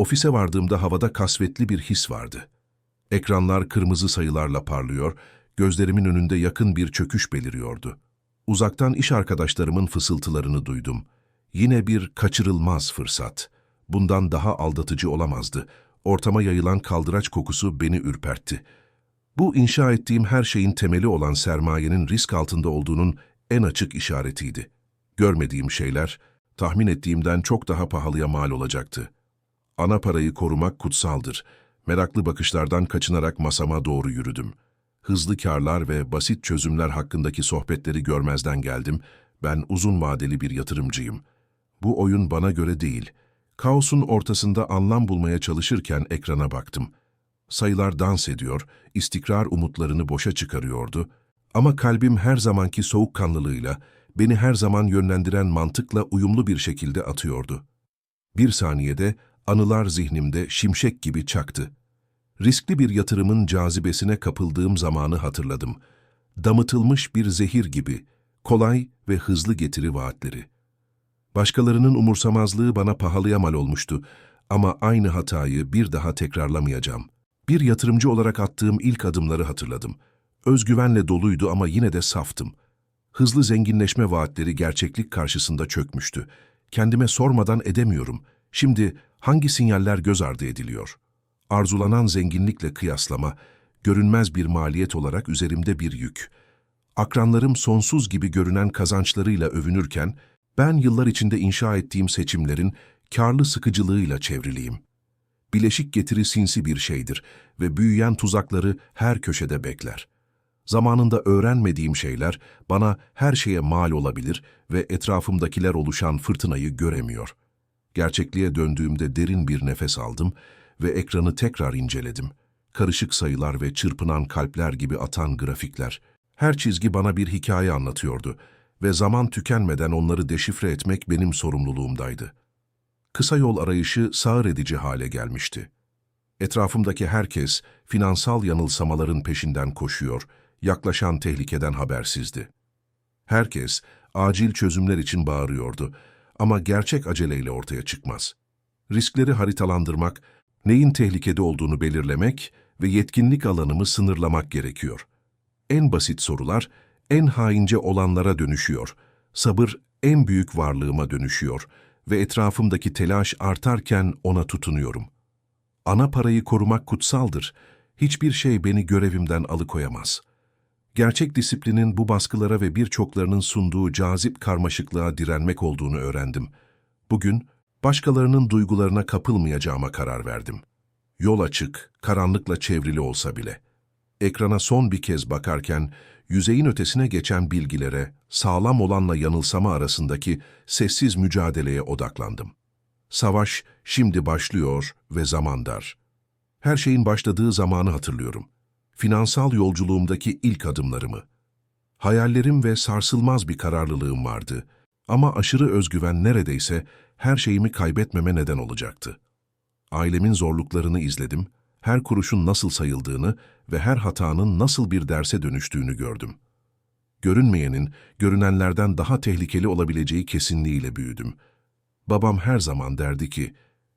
Ofise vardığımda havada kasvetli bir his vardı. Ekranlar kırmızı sayılarla parlıyor, gözlerimin önünde yakın bir çöküş beliriyordu. Uzaktan iş arkadaşlarımın fısıltılarını duydum. Yine bir kaçırılmaz fırsat. Bundan daha aldatıcı olamazdı. Ortama yayılan kaldıraç kokusu beni ürpertti. Bu inşa ettiğim her şeyin temeli olan sermayenin risk altında olduğunun en açık işaretiydi. Görmediğim şeyler, tahmin ettiğimden çok daha pahalıya mal olacaktı. Ana parayı korumak kutsaldır. Meraklı bakışlardan kaçınarak masama doğru yürüdüm. Hızlı karlar ve basit çözümler hakkındaki sohbetleri görmezden geldim. Ben uzun vadeli bir yatırımcıyım. Bu oyun bana göre değil. Kaosun ortasında anlam bulmaya çalışırken ekrana baktım. Sayılar dans ediyor, istikrar umutlarını boşa çıkarıyordu. Ama kalbim her zamanki soğukkanlılığıyla, beni her zaman yönlendiren mantıkla uyumlu bir şekilde atıyordu. Bir saniyede anılar zihnimde şimşek gibi çaktı. Riskli bir yatırımın cazibesine kapıldığım zamanı hatırladım. Damıtılmış bir zehir gibi, kolay ve hızlı getiri vaatleri. Başkalarının umursamazlığı bana pahalıya mal olmuştu ama aynı hatayı bir daha tekrarlamayacağım. Bir yatırımcı olarak attığım ilk adımları hatırladım. Özgüvenle doluydu ama yine de saftım. Hızlı zenginleşme vaatleri gerçeklik karşısında çökmüştü. Kendime sormadan edemiyorum. Şimdi hangi sinyaller göz ardı ediliyor? Arzulanan zenginlikle kıyaslama, görünmez bir maliyet olarak üzerimde bir yük. Akranlarım sonsuz gibi görünen kazançlarıyla övünürken, ben yıllar içinde inşa ettiğim seçimlerin karlı sıkıcılığıyla çevriliyim. Bileşik getiri sinsi bir şeydir ve büyüyen tuzakları her köşede bekler. Zamanında öğrenmediğim şeyler bana her şeye mal olabilir ve etrafımdakiler oluşan fırtınayı göremiyor. Gerçekliğe döndüğümde derin bir nefes aldım ve ekranı tekrar inceledim. Karışık sayılar ve çırpınan kalpler gibi atan grafikler. Her çizgi bana bir hikaye anlatıyordu ve zaman tükenmeden onları deşifre etmek benim sorumluluğumdaydı. Kısa yol arayışı sağır edici hale gelmişti. Etrafımdaki herkes finansal yanılsamaların peşinden koşuyor, yaklaşan tehlikeden habersizdi. Herkes acil çözümler için bağırıyordu ama gerçek aceleyle ortaya çıkmaz. Riskleri haritalandırmak, neyin tehlikede olduğunu belirlemek ve yetkinlik alanımı sınırlamak gerekiyor. En basit sorular, en haince olanlara dönüşüyor. Sabır en büyük varlığıma dönüşüyor ve etrafımdaki telaş artarken ona tutunuyorum. Ana parayı korumak kutsaldır. Hiçbir şey beni görevimden alıkoyamaz. Gerçek disiplinin bu baskılara ve birçoklarının sunduğu cazip karmaşıklığa direnmek olduğunu öğrendim. Bugün başkalarının duygularına kapılmayacağıma karar verdim. Yol açık, karanlıkla çevrili olsa bile. Ekrana son bir kez bakarken yüzeyin ötesine geçen bilgilere, sağlam olanla yanılsama arasındaki sessiz mücadeleye odaklandım. Savaş şimdi başlıyor ve zaman dar. Her şeyin başladığı zamanı hatırlıyorum. Finansal yolculuğumdaki ilk adımlarımı. Hayallerim ve sarsılmaz bir kararlılığım vardı ama aşırı özgüven neredeyse her şeyimi kaybetmeme neden olacaktı. Ailemin zorluklarını izledim, her kuruşun nasıl sayıldığını ve her hatanın nasıl bir derse dönüştüğünü gördüm. Görünmeyenin, görünenlerden daha tehlikeli olabileceği kesinliğiyle büyüdüm. Babam her zaman derdi ki,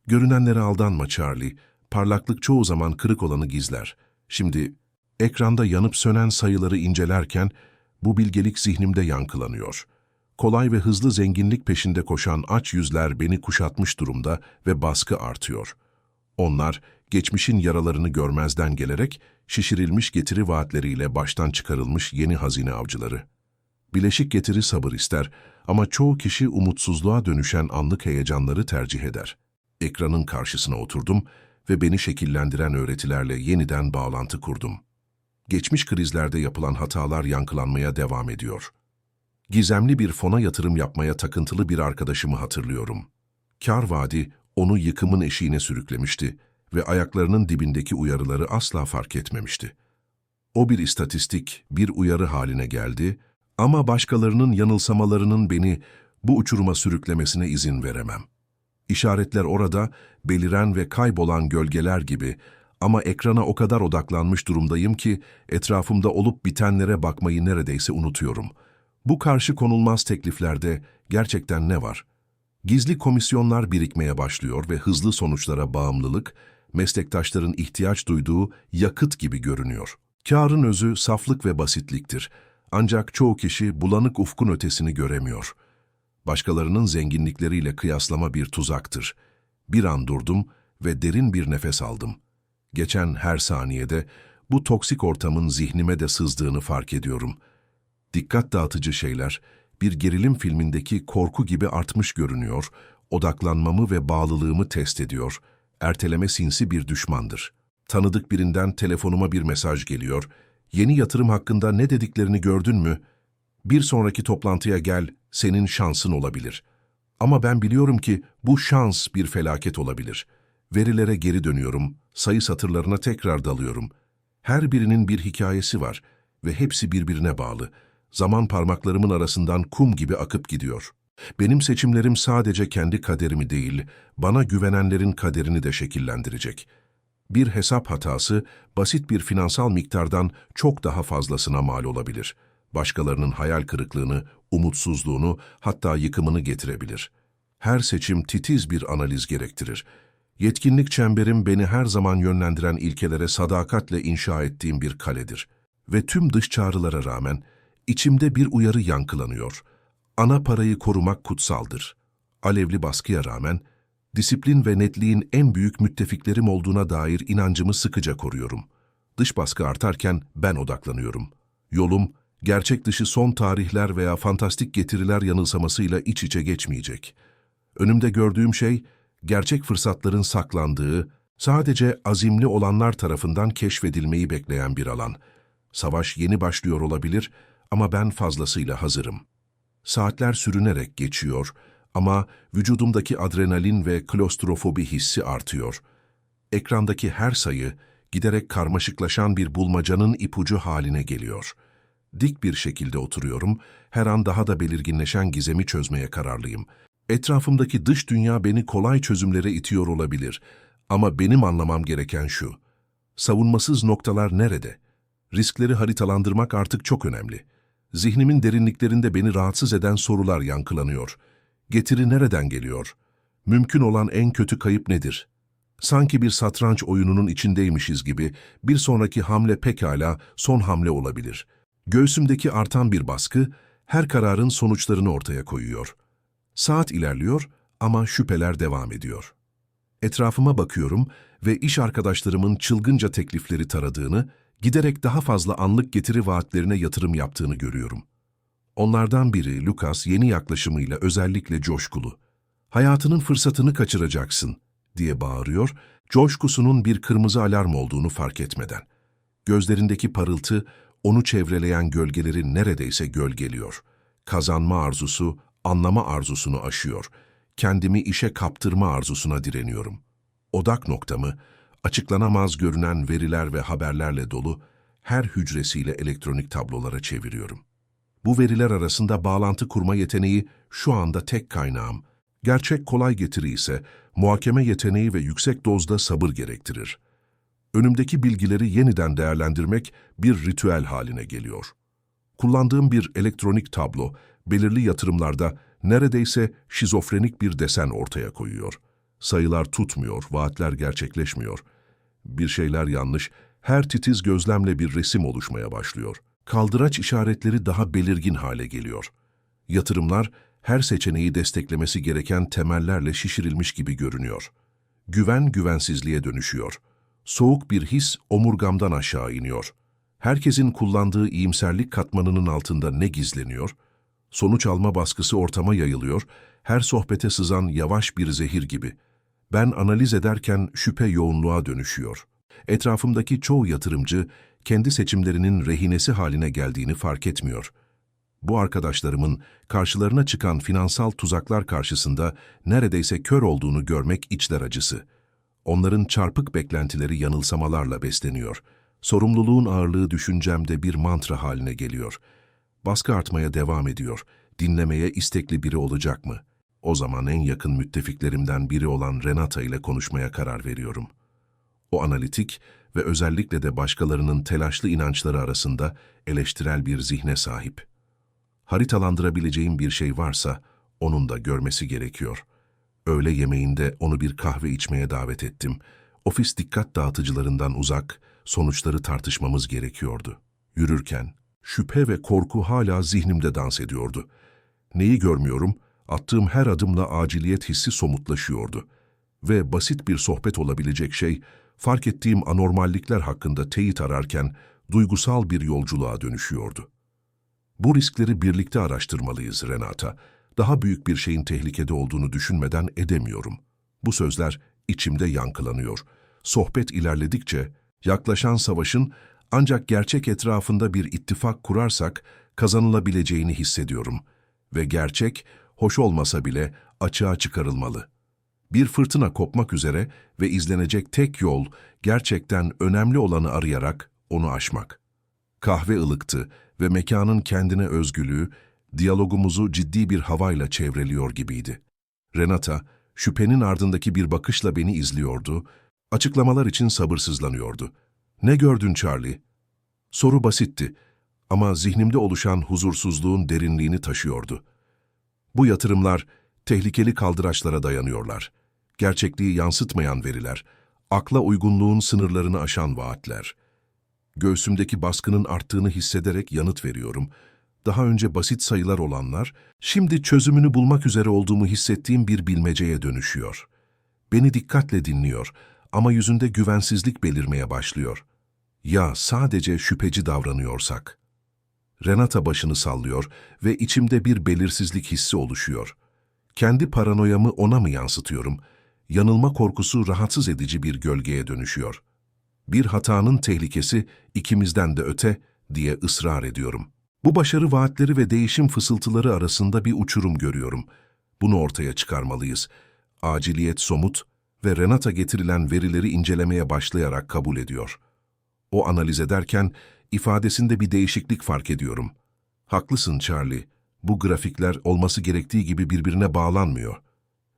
görünenlere aldanma Charlie, parlaklık çoğu zaman kırık olanı gizler. Şimdi, ekranda yanıp sönen sayıları incelerken, bu bilgelik zihnimde yankılanıyor. Kolay ve hızlı zenginlik peşinde koşan aç yüzler beni kuşatmış durumda ve baskı artıyor. Onlar, geçmişin yaralarını görmezden gelerek, şişirilmiş getiri vaatleriyle baştan çıkarılmış yeni hazine avcıları. Bileşik getiri sabır ister ama çoğu kişi umutsuzluğa dönüşen anlık heyecanları tercih eder. Ekranın karşısına oturdum ve beni şekillendiren öğretilerle yeniden bağlantı kurdum. Geçmiş krizlerde yapılan hatalar yankılanmaya devam ediyor. Gizemli bir fona yatırım yapmaya takıntılı bir arkadaşımı hatırlıyorum. Kar vaadi onu yıkımın eşiğine sürüklemişti ve ayaklarının dibindeki uyarıları asla fark etmemişti. O bir istatistik, bir uyarı haline geldi ama başkalarının yanılsamalarının beni bu uçuruma sürüklemesine izin veremem. İşaretler orada, beliren ve kaybolan gölgeler gibi ama ekrana o kadar odaklanmış durumdayım ki etrafımda olup bitenlere bakmayı neredeyse unutuyorum. Bu karşı konulmaz tekliflerde gerçekten ne var? Gizli komisyonlar birikmeye başlıyor ve hızlı sonuçlara bağımlılık, meslektaşların ihtiyaç duyduğu yakıt gibi görünüyor. Kârın özü saflık ve basitliktir. Ancak çoğu kişi bulanık ufkun ötesini göremiyor. Başkalarının zenginlikleriyle kıyaslama bir tuzaktır. Bir an durdum ve derin bir nefes aldım. Geçen her saniyede bu toksik ortamın zihnime de sızdığını fark ediyorum. Dikkat dağıtıcı şeyler, bir gerilim filmindeki korku gibi artmış görünüyor, odaklanmamı ve bağlılığımı test ediyor. Erteleme sinsi bir düşmandır. Tanıdık birinden telefonuma bir mesaj geliyor. Yeni yatırım hakkında ne dediklerini gördün mü? Bir sonraki toplantıya gel, senin şansın olabilir. Ama ben biliyorum ki bu şans bir felaket olabilir. Verilere geri dönüyorum, sayı satırlarına tekrar dalıyorum. Her birinin bir hikayesi var ve hepsi birbirine bağlı. Zaman parmaklarımın arasından kum gibi akıp gidiyor. Benim seçimlerim sadece kendi kaderimi değil, bana güvenenlerin kaderini de şekillendirecek. Bir hesap hatası, basit bir finansal miktardan çok daha fazlasına mal olabilir. Başkalarının hayal kırıklığını, umutsuzluğunu, hatta yıkımını getirebilir. Her seçim titiz bir analiz gerektirir. Yetkinlik çemberim beni her zaman yönlendiren ilkelere sadakatle inşa ettiğim bir kaledir. Ve tüm dış çağrılara rağmen içimde bir uyarı yankılanıyor. Ana parayı korumak kutsaldır. Alevli baskıya rağmen disiplin ve netliğin en büyük müttefiklerim olduğuna dair inancımı sıkıca koruyorum. Dış baskı artarken ben odaklanıyorum. Yolum, gerçek dışı son tarihler veya fantastik getiriler yanılsamasıyla iç içe geçmeyecek. Önümde gördüğüm şey, gerçek fırsatların saklandığı, sadece azimli olanlar tarafından keşfedilmeyi bekleyen bir alan. Savaş yeni başlıyor olabilir ama ben fazlasıyla hazırım. Saatler sürünerek geçiyor ama vücudumdaki adrenalin ve klostrofobi hissi artıyor. Ekrandaki her sayı giderek karmaşıklaşan bir bulmacanın ipucu haline geliyor. Dik bir şekilde oturuyorum, her an daha da belirginleşen gizemi çözmeye kararlıyım. Etrafımdaki dış dünya beni kolay çözümlere itiyor olabilir ama benim anlamam gereken şu. Savunmasız noktalar nerede? Riskleri haritalandırmak artık çok önemli. Zihnimin derinliklerinde beni rahatsız eden sorular yankılanıyor. Getiri nereden geliyor? Mümkün olan en kötü kayıp nedir? Sanki bir satranç oyununun içindeymişiz gibi bir sonraki hamle pekala son hamle olabilir. Göğsümdeki artan bir baskı her kararın sonuçlarını ortaya koyuyor. Saat ilerliyor ama şüpheler devam ediyor. Etrafıma bakıyorum ve iş arkadaşlarımın çılgınca teklifleri taradığını, giderek daha fazla anlık getiri vaatlerine yatırım yaptığını görüyorum. Onlardan biri Lucas yeni yaklaşımıyla özellikle coşkulu. Hayatının fırsatını kaçıracaksın diye bağırıyor, coşkusunun bir kırmızı alarm olduğunu fark etmeden. Gözlerindeki parıltı onu çevreleyen gölgeleri neredeyse gölgeliyor. Kazanma arzusu, anlama arzusunu aşıyor. Kendimi işe kaptırma arzusuna direniyorum. Odak noktamı, açıklanamaz görünen veriler ve haberlerle dolu her hücresiyle elektronik tablolara çeviriyorum. Bu veriler arasında bağlantı kurma yeteneği şu anda tek kaynağım. Gerçek kolay getiri ise muhakeme yeteneği ve yüksek dozda sabır gerektirir. Önümdeki bilgileri yeniden değerlendirmek bir ritüel haline geliyor. Kullandığım bir elektronik tablo, belirli yatırımlarda neredeyse şizofrenik bir desen ortaya koyuyor. Sayılar tutmuyor, vaatler gerçekleşmiyor. Bir şeyler yanlış, her titiz gözlemle bir resim oluşmaya başlıyor. Kaldıraç işaretleri daha belirgin hale geliyor. Yatırımlar, her seçeneği desteklemesi gereken temellerle şişirilmiş gibi görünüyor. Güven güvensizliğe dönüşüyor. Soğuk bir his omurgamdan aşağı iniyor. Herkesin kullandığı iyimserlik katmanının altında ne gizleniyor? Sonuç alma baskısı ortama yayılıyor, her sohbete sızan yavaş bir zehir gibi. Ben analiz ederken şüphe yoğunluğa dönüşüyor. Etrafımdaki çoğu yatırımcı kendi seçimlerinin rehinesi haline geldiğini fark etmiyor. Bu arkadaşlarımın karşılarına çıkan finansal tuzaklar karşısında neredeyse kör olduğunu görmek içler acısı. Onların çarpık beklentileri yanılsamalarla besleniyor. Sorumluluğun ağırlığı düşüncemde bir mantra haline geliyor. Baskı artmaya devam ediyor. Dinlemeye istekli biri olacak mı? O zaman en yakın müttefiklerimden biri olan Renata ile konuşmaya karar veriyorum. O analitik ve özellikle de başkalarının telaşlı inançları arasında eleştirel bir zihne sahip. Haritalandırabileceğim bir şey varsa onun da görmesi gerekiyor.'' Öğle yemeğinde onu bir kahve içmeye davet ettim. Ofis dikkat dağıtıcılarından uzak, sonuçları tartışmamız gerekiyordu. Yürürken şüphe ve korku hala zihnimde dans ediyordu. Neyi görmüyorum? Attığım her adımla aciliyet hissi somutlaşıyordu. Ve basit bir sohbet olabilecek şey, fark ettiğim anormallikler hakkında teyit ararken duygusal bir yolculuğa dönüşüyordu. Bu riskleri birlikte araştırmalıyız Renata. Daha büyük bir şeyin tehlikede olduğunu düşünmeden edemiyorum. Bu sözler içimde yankılanıyor. Sohbet ilerledikçe yaklaşan savaşın ancak gerçek etrafında bir ittifak kurarsak kazanılabileceğini hissediyorum. Ve gerçek, hoş olmasa bile açığa çıkarılmalı. Bir fırtına kopmak üzere ve izlenecek tek yol gerçekten önemli olanı arayarak onu aşmak. Kahve ılıktı ve mekanın kendine özgülüğü, diyalogumuzu ciddi bir havayla çevreliyor gibiydi. Renata, şüphenin ardındaki bir bakışla beni izliyordu, açıklamalar için sabırsızlanıyordu. Ne gördün Charlie? Soru basitti ama zihnimde oluşan huzursuzluğun derinliğini taşıyordu. Bu yatırımlar tehlikeli kaldıraçlara dayanıyorlar. Gerçekliği yansıtmayan veriler, akla uygunluğun sınırlarını aşan vaatler. Göğsümdeki baskının arttığını hissederek yanıt veriyorum. Daha önce basit sayılar olanlar, şimdi çözümünü bulmak üzere olduğumu hissettiğim bir bilmeceye dönüşüyor. Beni dikkatle dinliyor ama yüzünde güvensizlik belirmeye başlıyor. Ya sadece şüpheci davranıyorsak? Renata başını sallıyor ve içimde bir belirsizlik hissi oluşuyor. Kendi paranoyamı ona mı yansıtıyorum? Yanılma korkusu rahatsız edici bir gölgeye dönüşüyor. Bir hatanın tehlikesi ikimizden de öte diye ısrar ediyorum. Bu başarı vaatleri ve değişim fısıltıları arasında bir uçurum görüyorum. Bunu ortaya çıkarmalıyız. Aciliyet somut ve Renata getirilen verileri incelemeye başlayarak kabul ediyor. O analiz ederken ifadesinde bir değişiklik fark ediyorum. Haklısın Charlie. Bu grafikler olması gerektiği gibi birbirine bağlanmıyor.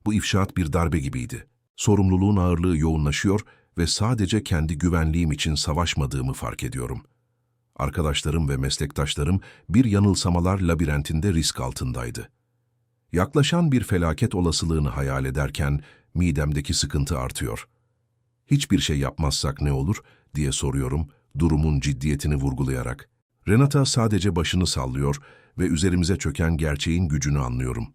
Bu ifşaat bir darbe gibiydi. Sorumluluğun ağırlığı yoğunlaşıyor ve sadece kendi güvenliğim için savaşmadığımı fark ediyorum. Arkadaşlarım ve meslektaşlarım bir yanılsamalar labirentinde risk altındaydı. Yaklaşan bir felaket olasılığını hayal ederken midemdeki sıkıntı artıyor. Hiçbir şey yapmazsak ne olur diye soruyorum durumun ciddiyetini vurgulayarak. Renata sadece başını sallıyor ve üzerimize çöken gerçeğin gücünü anlıyorum.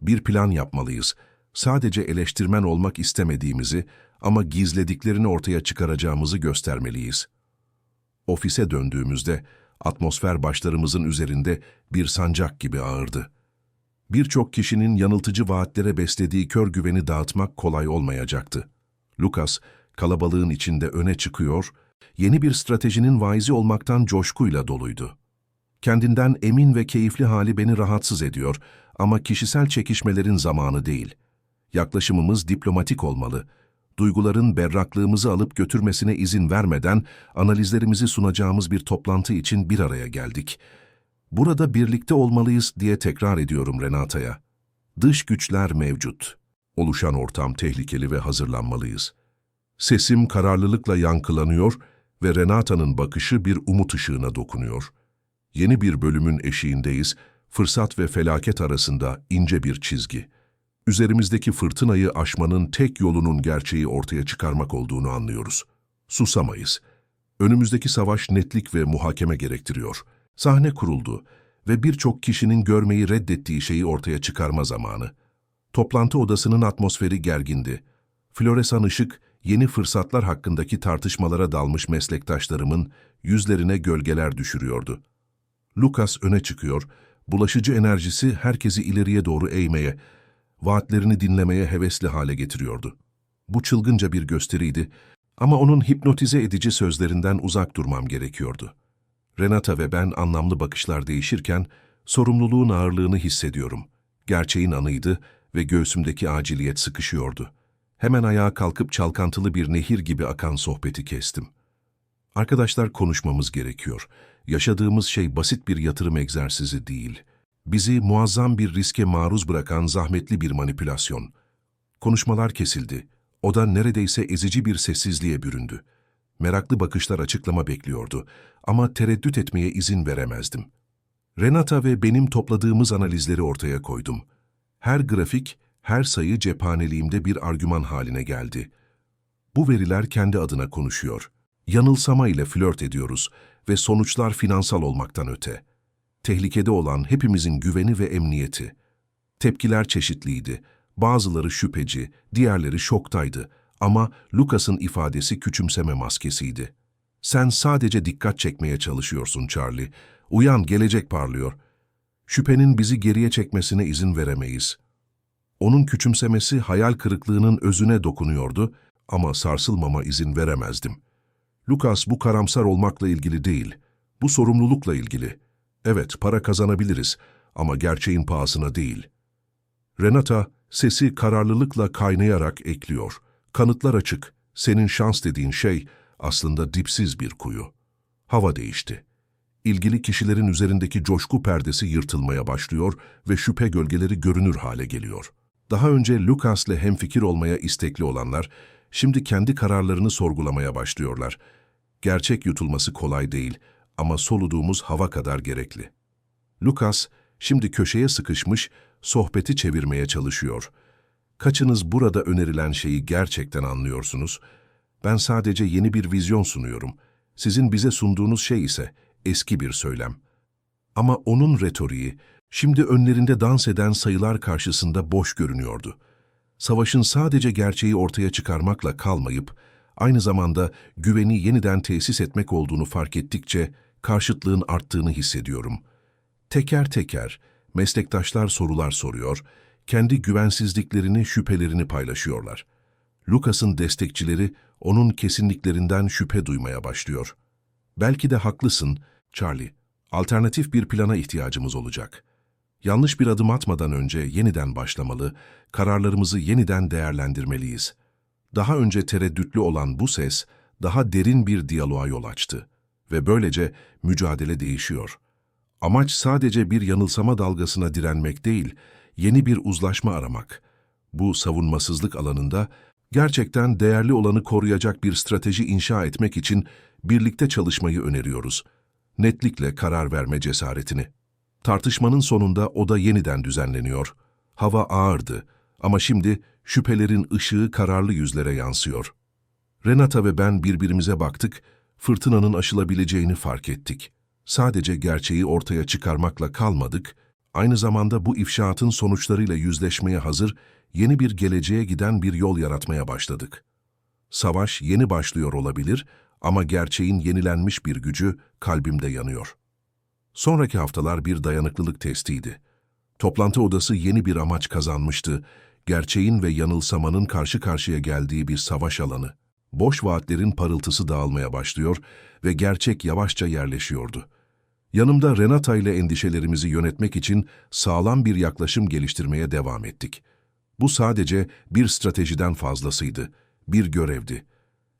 Bir plan yapmalıyız. Sadece eleştirmen olmak istemediğimizi ama gizlediklerini ortaya çıkaracağımızı göstermeliyiz. Ofise döndüğümüzde atmosfer başlarımızın üzerinde bir sancak gibi ağırdı. Birçok kişinin yanıltıcı vaatlere beslediği kör güveni dağıtmak kolay olmayacaktı. Lucas, kalabalığın içinde öne çıkıyor, yeni bir stratejinin vaizi olmaktan coşkuyla doluydu. Kendinden emin ve keyifli hali beni rahatsız ediyor ama kişisel çekişmelerin zamanı değil. Yaklaşımımız diplomatik olmalı. Duyguların berraklığımızı alıp götürmesine izin vermeden analizlerimizi sunacağımız bir toplantı için bir araya geldik. Burada birlikte olmalıyız diye tekrar ediyorum Renata'ya. Dış güçler mevcut. Oluşan ortam tehlikeli ve hazırlanmalıyız. Sesim kararlılıkla yankılanıyor ve Renata'nın bakışı bir umut ışığına dokunuyor. Yeni bir bölümün eşiğindeyiz, fırsat ve felaket arasında ince bir çizgi. Üzerimizdeki fırtınayı aşmanın tek yolunun gerçeği ortaya çıkarmak olduğunu anlıyoruz. Susamayız. Önümüzdeki savaş netlik ve muhakeme gerektiriyor. Sahne kuruldu ve birçok kişinin görmeyi reddettiği şeyi ortaya çıkarma zamanı. Toplantı odasının atmosferi gergindi. Floresan ışık, yeni fırsatlar hakkındaki tartışmalara dalmış meslektaşlarımın yüzlerine gölgeler düşürüyordu. Lucas öne çıkıyor, bulaşıcı enerjisi herkesi ileriye doğru eğmeye, vaatlerini dinlemeye hevesli hale getiriyordu. Bu çılgınca bir gösteriydi ama onun hipnotize edici sözlerinden uzak durmam gerekiyordu. Renata ve ben anlamlı bakışlar değişirken sorumluluğun ağırlığını hissediyorum. Gerçeğin anıydı ve göğsümdeki aciliyet sıkışıyordu. Hemen ayağa kalkıp çalkantılı bir nehir gibi akan sohbeti kestim. Arkadaşlar konuşmamız gerekiyor. Yaşadığımız şey basit bir yatırım egzersizi değil. Bizi muazzam bir riske maruz bırakan zahmetli bir manipülasyon. Konuşmalar kesildi. Oda neredeyse ezici bir sessizliğe büründü. Meraklı bakışlar açıklama bekliyordu ama tereddüt etmeye izin veremezdim. Renata ve benim topladığımız analizleri ortaya koydum. Her grafik, Her sayı cephaneliğimde bir argüman haline geldi. Bu veriler kendi adına konuşuyor. Yanılsama ile flört ediyoruz ve sonuçlar finansal olmaktan öte. Tehlikede olan hepimizin güveni ve emniyeti. Tepkiler çeşitliydi. Bazıları şüpheci, diğerleri şoktaydı. Ama Lucas'ın ifadesi küçümseme maskesiydi. Sen sadece dikkat çekmeye çalışıyorsun Charlie. Uyan, gelecek parlıyor. Şüphenin bizi geriye çekmesine izin veremeyiz. Onun küçümsemesi hayal kırıklığının özüne dokunuyordu ama sarsılmama izin veremezdim. Lucas bu karamsar olmakla ilgili değil, bu sorumlulukla ilgili. Evet, para kazanabiliriz ama gerçeğin pahasına değil. Renata, sesi kararlılıkla kaynayarak ekliyor. Kanıtlar açık, senin şans dediğin şey aslında dipsiz bir kuyu. Hava değişti. İlgili kişilerin üzerindeki coşku perdesi yırtılmaya başlıyor ve şüphe gölgeleri görünür hale geliyor. Daha önce Lucas'le hemfikir olmaya istekli olanlar, şimdi kendi kararlarını sorgulamaya başlıyorlar. Gerçek yutulması kolay değil ama soluduğumuz hava kadar gerekli. Lucas, şimdi köşeye sıkışmış, sohbeti çevirmeye çalışıyor. Kaçınız burada önerilen şeyi gerçekten anlıyorsunuz? Ben sadece yeni bir vizyon sunuyorum. Sizin bize sunduğunuz şey ise eski bir söylem. Ama onun retoriği, şimdi önlerinde dans eden sayılar karşısında boş görünüyordu. Savaşın sadece gerçeği ortaya çıkarmakla kalmayıp, aynı zamanda güveni yeniden tesis etmek olduğunu fark ettikçe karşıtlığın arttığını hissediyorum. Teker teker meslektaşlar sorular soruyor, kendi güvensizliklerini, şüphelerini paylaşıyorlar. Lucas'ın destekçileri onun kesinliklerinden şüphe duymaya başlıyor. Belki de haklısın, Charlie. Alternatif bir plana ihtiyacımız olacak. Yanlış bir adım atmadan önce yeniden başlamalı, kararlarımızı yeniden değerlendirmeliyiz. Daha önce tereddütlü olan bu ses, daha derin bir diyaloğa yol açtı. Ve böylece mücadele değişiyor. Amaç sadece bir yanılsama dalgasına direnmek değil, yeni bir uzlaşma aramak. Bu savunmasızlık alanında gerçekten değerli olanı koruyacak bir strateji inşa etmek için birlikte çalışmayı öneriyoruz. Netlikle karar verme cesaretini. Tartışmanın sonunda oda yeniden düzenleniyor. Hava ağırdı ama şimdi şüphelerin ışığı kararlı yüzlere yansıyor. Renata ve ben birbirimize baktık, fırtınanın aşılabileceğini fark ettik. Sadece gerçeği ortaya çıkarmakla kalmadık, aynı zamanda bu ifşaatın sonuçlarıyla yüzleşmeye hazır, yeni bir geleceğe giden bir yol yaratmaya başladık. Savaş yeni başlıyor olabilir ama gerçeğin yenilenmiş bir gücü kalbimde yanıyor. Sonraki haftalar bir dayanıklılık testiydi. Toplantı odası yeni bir amaç kazanmıştı, gerçeğin ve yanılsamanın karşı karşıya geldiği bir savaş alanı. Boş vaatlerin parıltısı dağılmaya başlıyor ve gerçek yavaşça yerleşiyordu. Yanımda Renata ile endişelerimizi yönetmek için sağlam bir yaklaşım geliştirmeye devam ettik. Bu sadece bir stratejiden fazlasıydı, bir görevdi.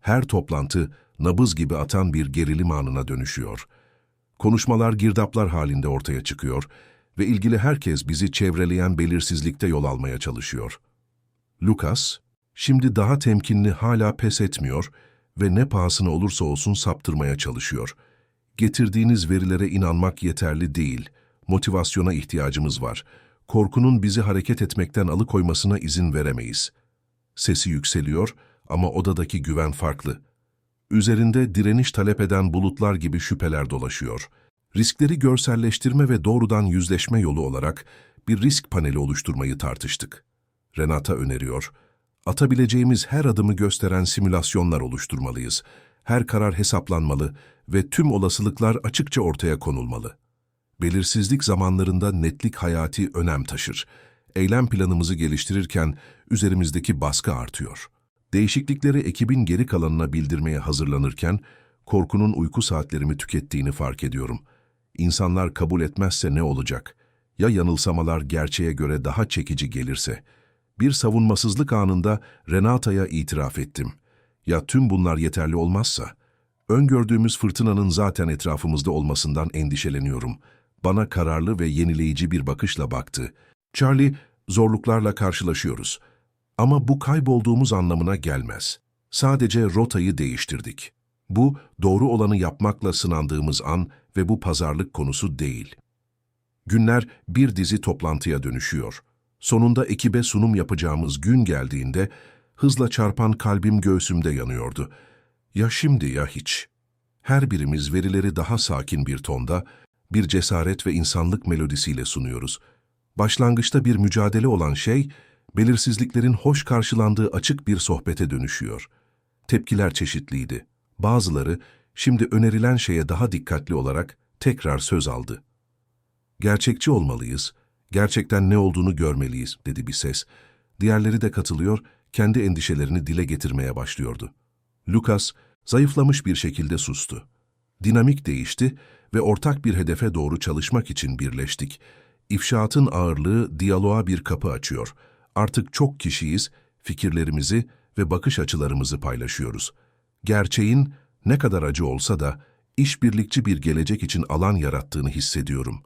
Her toplantı nabız gibi atan bir gerilim anına dönüşüyor. Konuşmalar girdaplar halinde ortaya çıkıyor ve ilgili herkes bizi çevreleyen belirsizlikte yol almaya çalışıyor. Lucas, şimdi daha temkinli hala pes etmiyor ve ne pahasına olursa olsun saptırmaya çalışıyor. Getirdiğiniz verilere inanmak yeterli değil, motivasyona ihtiyacımız var. Korkunun bizi hareket etmekten alıkoymasına izin veremeyiz. Sesi yükseliyor ama odadaki güven farklı. Üzerinde direniş talep eden bulutlar gibi şüpheler dolaşıyor. Riskleri görselleştirme ve doğrudan yüzleşme yolu olarak bir risk paneli oluşturmayı tartıştık. Renata öneriyor, atabileceğimiz her adımı gösteren simülasyonlar oluşturmalıyız. Her karar hesaplanmalı ve tüm olasılıklar açıkça ortaya konulmalı. Belirsizlik zamanlarında netlik hayati önem taşır. Eylem planımızı geliştirirken üzerimizdeki baskı artıyor. Değişiklikleri ekibin geri kalanına bildirmeye hazırlanırken korkunun uyku saatlerimi tükettiğini fark ediyorum. İnsanlar kabul etmezse ne olacak? Ya yanılsamalar gerçeğe göre daha çekici gelirse? Bir savunmasızlık anında Renata'ya itiraf ettim. Ya tüm bunlar yeterli olmazsa? Öngördüğümüz fırtınanın zaten etrafımızda olmasından endişeleniyorum. Bana kararlı ve yenileyici bir bakışla baktı. Charlie, zorluklarla karşılaşıyoruz. Ama bu kaybolduğumuz anlamına gelmez. Sadece rotayı değiştirdik. Bu, doğru olanı yapmakla sınandığımız an ve bu pazarlık konusu değil. Günler bir dizi toplantıya dönüşüyor. Sonunda ekibe sunum yapacağımız gün geldiğinde hızla çarpan kalbim göğsümde yanıyordu. Ya şimdi ya hiç. Her birimiz verileri daha sakin bir tonda, bir cesaret ve insanlık melodisiyle sunuyoruz. Başlangıçta bir mücadele olan şey, belirsizliklerin hoş karşılandığı açık bir sohbete dönüşüyor. Tepkiler çeşitliydi. Bazıları, şimdi önerilen şeye daha dikkatli olarak tekrar söz aldı. Gerçekçi olmalıyız, gerçekten ne olduğunu görmeliyiz, dedi bir ses. Diğerleri de katılıyor, kendi endişelerini dile getirmeye başlıyordu. Lucas, zayıflamış bir şekilde sustu. Dinamik değişti ve ortak bir hedefe doğru çalışmak için birleştik. İfşaatın ağırlığı diyaloğa bir kapı açıyor. Artık çok kişiyiz, fikirlerimizi ve bakış açılarımızı paylaşıyoruz. Gerçeğin ne kadar acı olsa da işbirlikçi bir gelecek için alan yarattığını hissediyorum.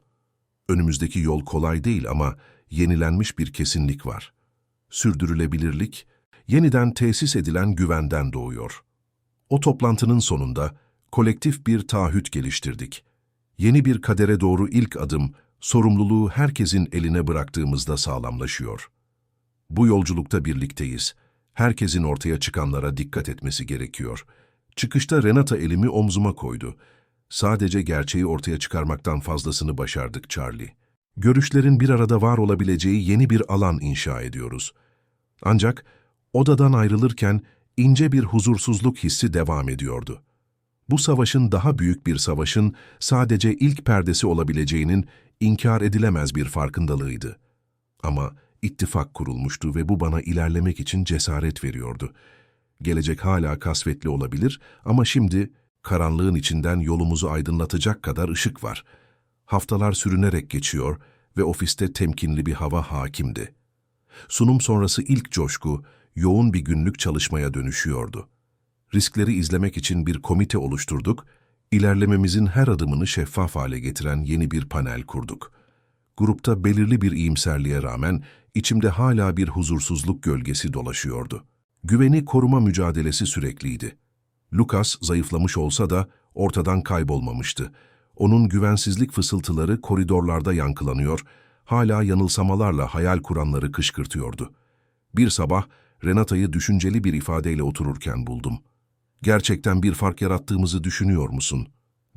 Önümüzdeki yol kolay değil ama yenilenmiş bir kesinlik var. Sürdürülebilirlik, yeniden tesis edilen güvenden doğuyor. O toplantının sonunda kolektif bir taahhüt geliştirdik. Yeni bir kadere doğru ilk adım, sorumluluğu herkesin eline bıraktığımızda sağlamlaşıyor. Bu yolculukta birlikteyiz. Herkesin ortaya çıkanlara dikkat etmesi gerekiyor. Çıkışta Renata elimi omzuma koydu. Sadece gerçeği ortaya çıkarmaktan fazlasını başardık Charlie. Görüşlerin bir arada var olabileceği yeni bir alan inşa ediyoruz. Ancak odadan ayrılırken ince bir huzursuzluk hissi devam ediyordu. Bu savaşın daha büyük bir savaşın sadece ilk perdesi olabileceğinin inkar edilemez bir farkındalığıydı. Ama ittifak kurulmuştu ve bu bana ilerlemek için cesaret veriyordu. Gelecek hala kasvetli olabilir ama şimdi karanlığın içinden yolumuzu aydınlatacak kadar ışık var. Haftalar sürünerek geçiyor ve ofiste temkinli bir hava hakimdi. Sunum sonrası ilk coşku, yoğun bir günlük çalışmaya dönüşüyordu. Riskleri izlemek için bir komite oluşturduk, ilerlememizin her adımını şeffaf hale getiren yeni bir panel kurduk. Grupta belirli bir iyimserliğe rağmen içimde hala bir huzursuzluk gölgesi dolaşıyordu. Güveni koruma mücadelesi sürekliydi. Lucas zayıflamış olsa da ortadan kaybolmamıştı. Onun güvensizlik fısıltıları koridorlarda yankılanıyor, hala yanılsamalarla hayal kuranları kışkırtıyordu. Bir sabah Renata'yı düşünceli bir ifadeyle otururken buldum. Gerçekten bir fark yarattığımızı düşünüyor musun?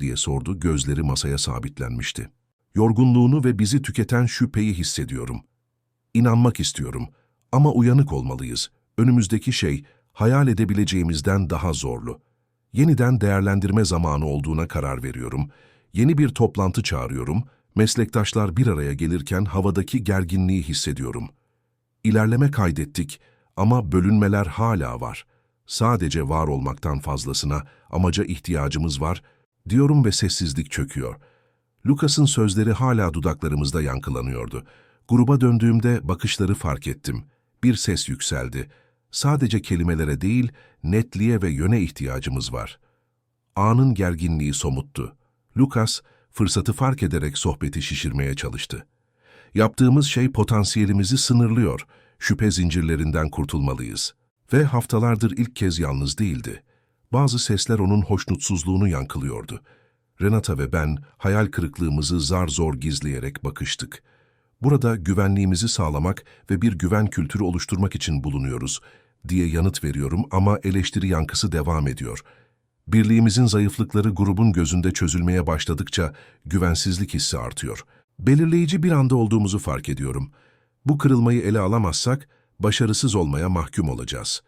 diye sordu, gözleri masaya sabitlenmişti. Yorgunluğunu ve bizi tüketen şüpheyi hissediyorum. İnanmak istiyorum ama uyanık olmalıyız. Önümüzdeki şey hayal edebileceğimizden daha zorlu. Yeniden değerlendirme zamanı olduğuna karar veriyorum. Yeni bir toplantı çağırıyorum. Meslektaşlar bir araya gelirken havadaki gerginliği hissediyorum. İlerleme kaydettik ama bölünmeler hala var. Sadece var olmaktan fazlasına amaca ihtiyacımız var, diyorum ve sessizlik çöküyor. Lucas'ın sözleri hala dudaklarımızda yankılanıyordu. Gruba döndüğümde bakışları fark ettim. Bir ses yükseldi. Sadece kelimelere değil, netliğe ve yöne ihtiyacımız var. Anın gerginliği somuttu. Lucas, fırsatı fark ederek sohbeti şişirmeye çalıştı. Yaptığımız şey potansiyelimizi sınırlıyor. Şüphe zincirlerinden kurtulmalıyız. Ve haftalardır ilk kez yalnız değildi. Bazı sesler onun hoşnutsuzluğunu yankılıyordu. Renata ve ben hayal kırıklığımızı zar zor gizleyerek bakıştık. Burada güvenliğimizi sağlamak ve bir güven kültürü oluşturmak için bulunuyoruz diye yanıt veriyorum ama eleştiri yankısı devam ediyor. Birliğimizin zayıflıkları grubun gözünde çözülmeye başladıkça güvensizlik hissi artıyor. Belirleyici bir anda olduğumuzu fark ediyorum. Bu kırılmayı ele alamazsak başarısız olmaya mahkum olacağız.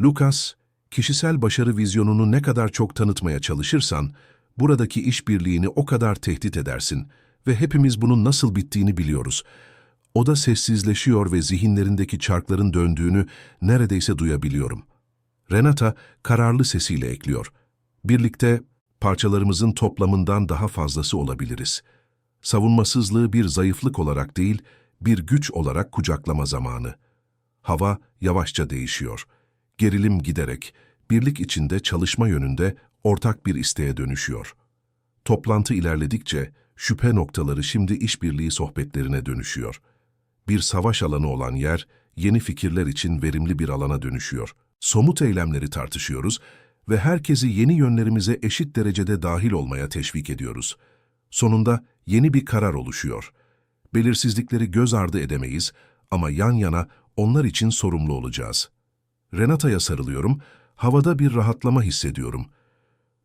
Lucas, kişisel başarı vizyonunu ne kadar çok tanıtmaya çalışırsan, buradaki işbirliğini o kadar tehdit edersin ve hepimiz bunun nasıl bittiğini biliyoruz. O da sessizleşiyor ve zihinlerindeki çarkların döndüğünü neredeyse duyabiliyorum. Renata kararlı sesiyle ekliyor. Birlikte parçalarımızın toplamından daha fazlası olabiliriz. Savunmasızlığı bir zayıflık olarak değil, bir güç olarak kucaklama zamanı. Hava yavaşça değişiyor. Gerilim giderek, birlik içinde çalışma yönünde ortak bir isteğe dönüşüyor. Toplantı ilerledikçe şüphe noktaları şimdi işbirliği sohbetlerine dönüşüyor. Bir savaş alanı olan yer, yeni fikirler için verimli bir alana dönüşüyor. Somut eylemleri tartışıyoruz ve herkesi yeni yönlerimize eşit derecede dahil olmaya teşvik ediyoruz. Sonunda yeni bir karar oluşuyor. Belirsizlikleri göz ardı edemeyiz ama yan yana onlar için sorumlu olacağız. Renata'ya sarılıyorum, havada bir rahatlama hissediyorum.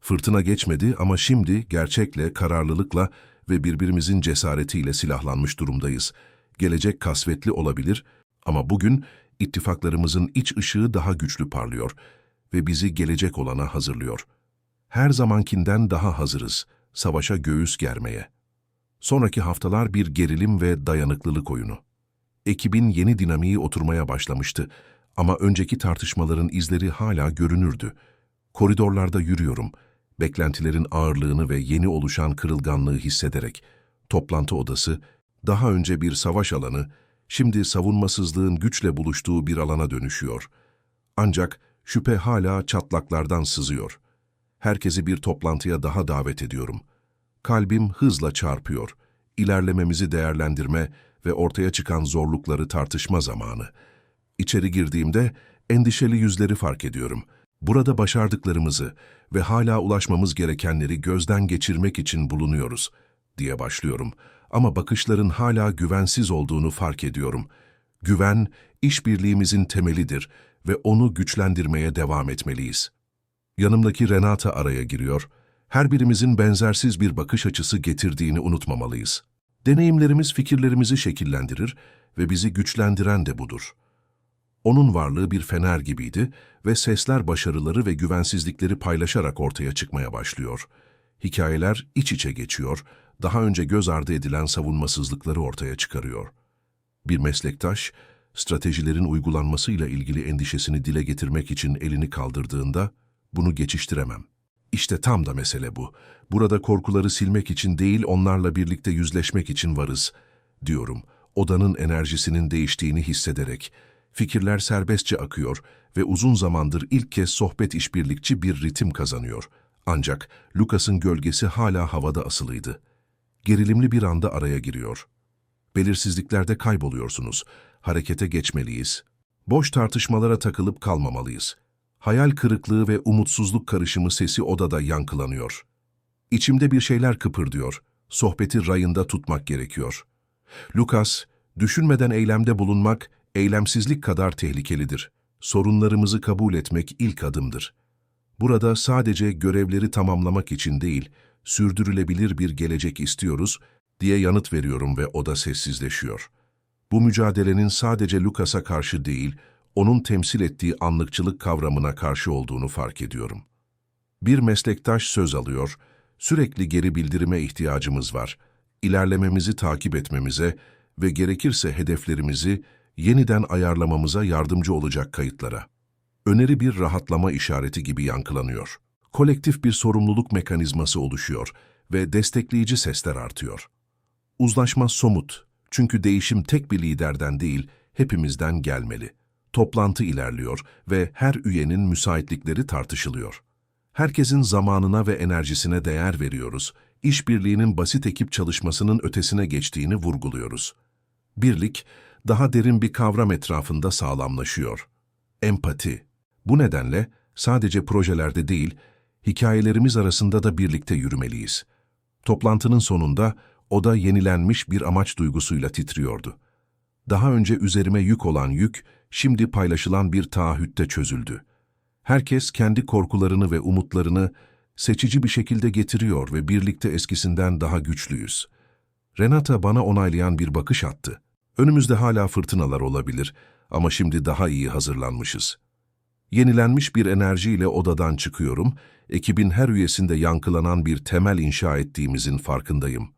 Fırtına geçmedi ama şimdi gerçekle, kararlılıkla ve birbirimizin cesaretiyle silahlanmış durumdayız. Gelecek kasvetli olabilir ama bugün ittifaklarımızın iç ışığı daha güçlü parlıyor ve bizi gelecek olana hazırlıyor. Her zamankinden daha hazırız savaşa göğüs germeye. Sonraki haftalar bir gerilim ve dayanıklılık oyunu. Ekibin yeni dinamiği oturmaya başlamıştı ama önceki tartışmaların izleri hala görünürdü. Koridorlarda yürüyorum, beklentilerin ağırlığını ve yeni oluşan kırılganlığı hissederek. Toplantı odası, daha önce bir savaş alanı, şimdi savunmasızlığın güçle buluştuğu bir alana dönüşüyor. Ancak şüphe hala çatlaklardan sızıyor. Herkesi bir toplantıya daha davet ediyorum. Kalbim hızla çarpıyor. İlerlememizi değerlendirme ve ortaya çıkan zorlukları tartışma zamanı. İçeri girdiğimde endişeli yüzleri fark ediyorum. Burada başardıklarımızı ve hala ulaşmamız gerekenleri gözden geçirmek için bulunuyoruz diye başlıyorum. Ama bakışların hala güvensiz olduğunu fark ediyorum. Güven, işbirliğimizin temelidir ve onu güçlendirmeye devam etmeliyiz. Yanımdaki Renata araya giriyor. Her birimizin benzersiz bir bakış açısı getirdiğini unutmamalıyız. Deneyimlerimiz fikirlerimizi şekillendirir ve bizi güçlendiren de budur. Onun varlığı bir fener gibiydi ve sesler başarıları ve güvensizlikleri paylaşarak ortaya çıkmaya başlıyor. Hikayeler iç içe geçiyor, daha önce göz ardı edilen savunmasızlıkları ortaya çıkarıyor. Bir meslektaş, stratejilerin uygulanmasıyla ilgili endişesini dile getirmek için elini kaldırdığında, bunu geçiştiremem. İşte tam da mesele bu. Burada korkuları silmek için değil, onlarla birlikte yüzleşmek için varız, diyorum. Odanın enerjisinin değiştiğini hissederek. Fikirler serbestçe akıyor ve uzun zamandır ilk kez sohbet işbirlikçi bir ritim kazanıyor. Ancak Lucas'ın gölgesi hala havada asılıydı. Gerilimli bir anda araya giriyor. Belirsizliklerde kayboluyorsunuz. Harekete geçmeliyiz. Boş tartışmalara takılıp kalmamalıyız. Hayal kırıklığı ve umutsuzluk karışımı sesi odada yankılanıyor. İçimde bir şeyler kıpırdıyor. Sohbeti rayında tutmak gerekiyor. Lucas, düşünmeden eylemde bulunmak, eylemsizlik kadar tehlikelidir. Sorunlarımızı kabul etmek ilk adımdır. Burada sadece görevleri tamamlamak için değil, sürdürülebilir bir gelecek istiyoruz diye yanıt veriyorum ve o da sessizleşiyor. Bu mücadelenin sadece Lucas'a karşı değil, onun temsil ettiği anlıkçılık kavramına karşı olduğunu fark ediyorum. Bir meslektaş söz alıyor, sürekli geri bildirime ihtiyacımız var. İlerlememizi takip etmemize ve gerekirse hedeflerimizi yeniden ayarlamamıza yardımcı olacak kayıtlara. Öneri bir rahatlama işareti gibi yankılanıyor. Kolektif bir sorumluluk mekanizması oluşuyor ve destekleyici sesler artıyor. Uzlaşma somut, çünkü değişim tek bir liderden değil, hepimizden gelmeli. Toplantı ilerliyor ve her üyenin müsaitlikleri tartışılıyor. Herkesin zamanına ve enerjisine değer veriyoruz. İşbirliğinin basit ekip çalışmasının ötesine geçtiğini vurguluyoruz. Birlik, daha derin bir kavram etrafında sağlamlaşıyor. Empati. Bu nedenle sadece projelerde değil, hikayelerimiz arasında da birlikte yürümeliyiz. Toplantının sonunda oda yenilenmiş bir amaç duygusuyla titriyordu. Daha önce üzerime yük olan yük, şimdi paylaşılan bir taahhütte çözüldü. Herkes kendi korkularını ve umutlarını seçici bir şekilde getiriyor ve birlikte eskisinden daha güçlüyüz. Renata bana onaylayan bir bakış attı. Önümüzde hala fırtınalar olabilir ama şimdi daha iyi hazırlanmışız. Yenilenmiş bir enerjiyle odadan çıkıyorum, ekibin her üyesinde yankılanan bir temel inşa ettiğimizin farkındayım.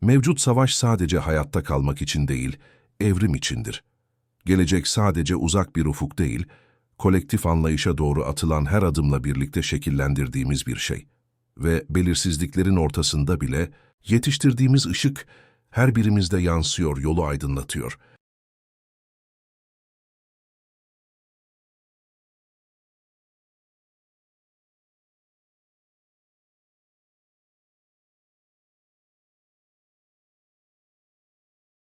Mevcut savaş sadece hayatta kalmak için değil, evrim içindir. Gelecek sadece uzak bir ufuk değil, kolektif anlayışa doğru atılan her adımla birlikte şekillendirdiğimiz bir şey. Ve belirsizliklerin ortasında bile yetiştirdiğimiz ışık her birimizde yansıyor, yolu aydınlatıyor.''